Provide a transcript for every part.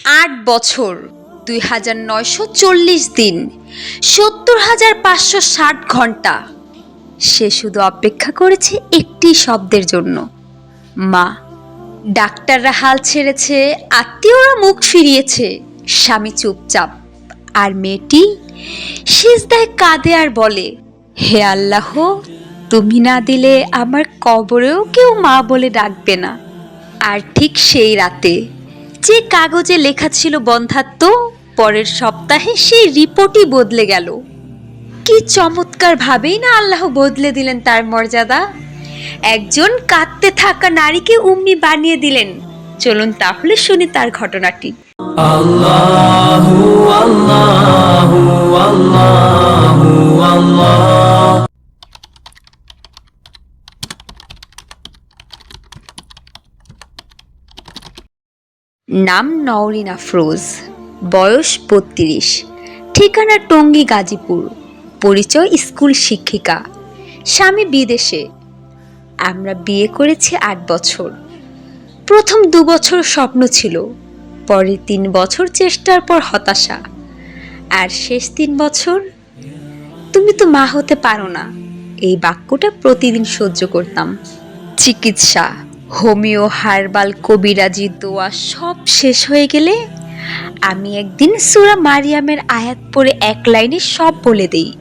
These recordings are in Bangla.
আট বছর, দুই হাজার নয়শো চল্লিশ দিন, সত্তর হাজার পাঁচশো ষাট ঘণ্টা। সে শুধু অপেক্ষা করেছে একটি শব্দের জন্য। মা, ডাক্তাররা হাল ছেড়েছে, আত্মীয়রা মুখ ফিরিয়েছে। স্বামী চুপচাপ, আর মেয়েটি সিজদায় কাঁদে আর বলে, হে আল্লাহ, তুমি না দিলে আমার কবরেও কেউ মা বলে ডাকবে না। আর ঠিক সেই রাতে যে কাগজে লেখা ছিল বন্ধাত্ম, পরের সপ্তাহে সেই রিপোর্টই বদলে গেল। কি চমৎকার ভাবেই না আল্লাহ বদলে দিলেন তার মর্যাদা। একজন কাঁদতে থাকা নারীকে উম্মি বানিয়ে দিলেন। চলুন তাহলে শুনি তার ঘটনাটি। Allah নাম নওরিন আফরোজ বয়স বত্রিশ, ঠিকানা টঙ্গী গাজীপুর, পরিচয় স্কুল শিক্ষিকা, স্বামী বিদেশে। আমরা বিয়ে করেছি আট বছর। প্রথম দু বছর স্বপ্ন ছিল, পরের তিন বছর চেষ্টার পর হতাশা। আর শেষ তিন বছর, তুমি তো মা হতে পারো না। এই বাক্যটা প্রতিদিন সহ্য করতাম। চিকিৎসা। হোমিও, হার্বাল, কবিরাজি, দোয়া সব শেষ হয়ে গেলে আমি একদিন সুরা মারিয়ামের আয়াত পড়ে এক লাইনে সব বলে দেই।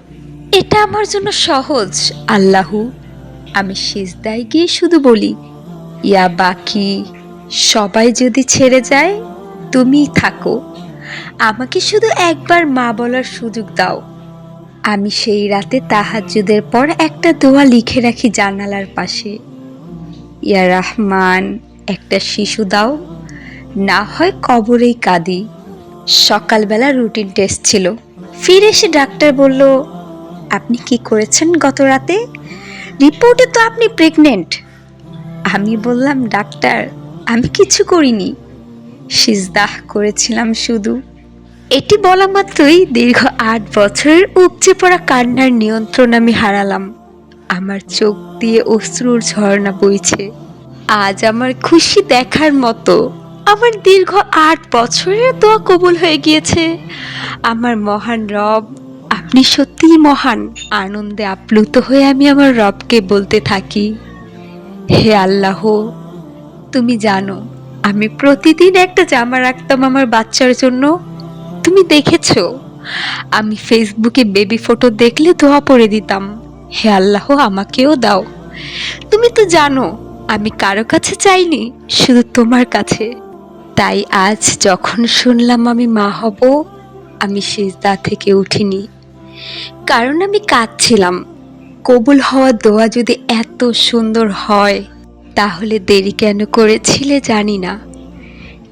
এটা আমার জন্য সহজ, আল্লাহু। আমি সিজদায় গিয়ে শুধু বলি, ইয়া বাকি, সবাই যদি ছেড়ে যায় তুমিই থাকো। আমাকে শুধু একবার মা বলার সুযোগ দাও। আমি সেই রাতে তাহাজ্জুদের পর একটা দোয়া লিখে রাখি জানালার পাশে। ইয়া রহমান, একটা শিশু দাও। না হয় কবরেই কাঁদি। সকালবেলা রুটিন টেস্ট ছিল। ফিরে এসে ডাক্তার বলল, আপনি কি করেছেন গত রাতে? রিপোর্টে তো আপনি প্রেগনেন্ট। আমি বললাম, ডাক্তার, আমি কিছু করিনি। সিজদাহ করেছিলাম শুধু। এটি বলা মাত্রই দীর্ঘ আট বছরের উপচে পড়া কান্নার নিয়ন্ত্রণ আমি হারালাম। আমার চোখ দিয়ে অশ্রুর ঝর্ণা বইছে। আজ আমার খুশি দেখার মতো। আমার দীর্ঘ আট বছরের দোয়া কবুল হয়ে গিয়েছে। আমার মহান রব, আপনি সত্যিই মহান। আনন্দে আপ্লুত হয়ে আমি আমার রবকে বলতে থাকি। হে আল্লাহ, তুমি জানো, আমি প্রতিদিন একটা জামা রাখতাম আমার বাচ্চার জন্য। তুমি দেখেছ, আমি ফেসবুকে বেবি ফটো দেখলে দোয়া পড়ে দিতাম। হে আল্লাহ, আমাকেও দাও। তুমি তো জানো, আমি কারও কাছে চাইনি, শুধু তোমার কাছে। তাই আজ যখন শুনলাম আমি মা হব, আমি সিজদা থেকে উঠিনি। কারণ আমি কাঁদছিলাম। কবুল হওয়া দোয়া যদি এত সুন্দর হয়, তাহলে দেরি কেন করেছিলে জানি না।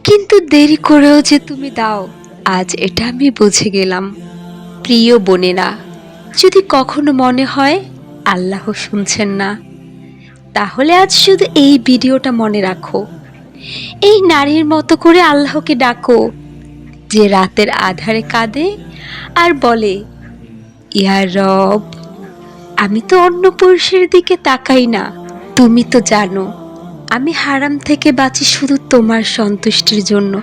কিন্তু দেরি করেও যে তুমি দাও, আজ এটা আমি বুঝে গেলাম। প্রিয় বোনেরা, যদি কখনো মনে হয় আল্লাহ শুনছেন না। তাহলে আজ শুধু এই ভিডিওটা মনে রাখো। এই নারীর মতো করে আল্লাহকে ডাকো, যে রাতের আধারে কাঁদে আর বলে, ইয়া রব, আমি তো অন্য পুরুষের দিকে তাকাই না। তুমি তো জানো, আমি হারাম থেকে বাঁচি শুধু তোমার সন্তুষ্টির জন্য।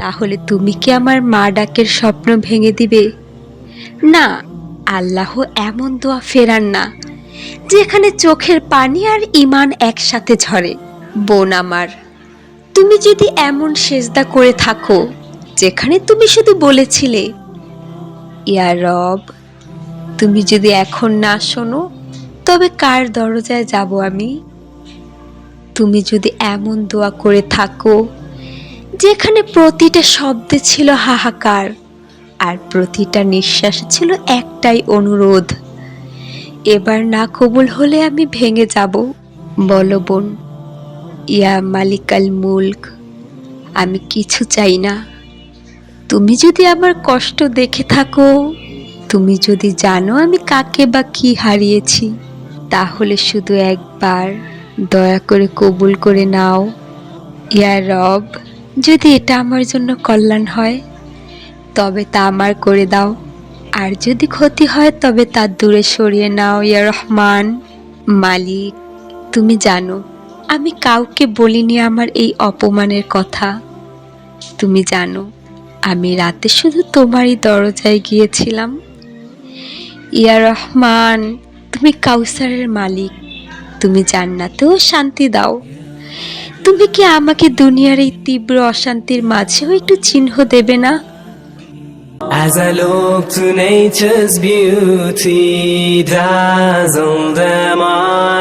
তাহলে তুমি কি আমার মা ডাকের স্বপ্ন ভেঙে দিবে? না আল্লাহ এমন দোয়া ফেরান না, যেখানে চোখের পানি আর ইমান একসাথে ঝরে। বোন আমার, তুমি যদি এমন সেজদা করে থাকো, যেখানে তুমি শুধু বলেছিলে, ইয়া রব, তুমি যদি এখন না শোনো, তবে কার দরজায় যাব আমি? তুমি যদি এমন দোয়া করে থাকো, যেখানে প্রতিটা শব্দে ছিল হাহাকার আর প্রতিটা নিঃশ্বাস ছিল একটাই অনুরোধ। এবার না কবুল হলে আমি ভেঙে যাব। বলো বোন, ইয়া মালিকাল মুলক, আমি কিছু চাই না। তুমি যদি আমার কষ্ট দেখে থাকো, তুমি যদি জানো আমি কাকে বা কি হারিয়েছি, তাহলে শুধু একবার দয়া করে কবুল করে নাও। ইয়া রব, যদি এটা আমার জন্য কল্যাণ হয় তবে তা আমার করে দাও। আর যদি ক্ষতি হয়, তবে তা দূরে সরিয়ে নাও, ইয়া রহমান। মালিক, তুমি জানো, আমি কাউকে বলিনি আমার এই অপমানের কথা। তুমি জানো, আমি রাতে শুধু তোমারই দরজায় গিয়েছিলাম। ইয়া রহমান, তুমি কাউসারের মালিক। তুমি জান্নাতেও শান্তি দাও। তুমি কি আমাকে দুনিয়ার এই তীব্র অশান্তির মাঝেও একটু চিহ্ন দেবে না? As I look to nature's beauty, dazzled am I.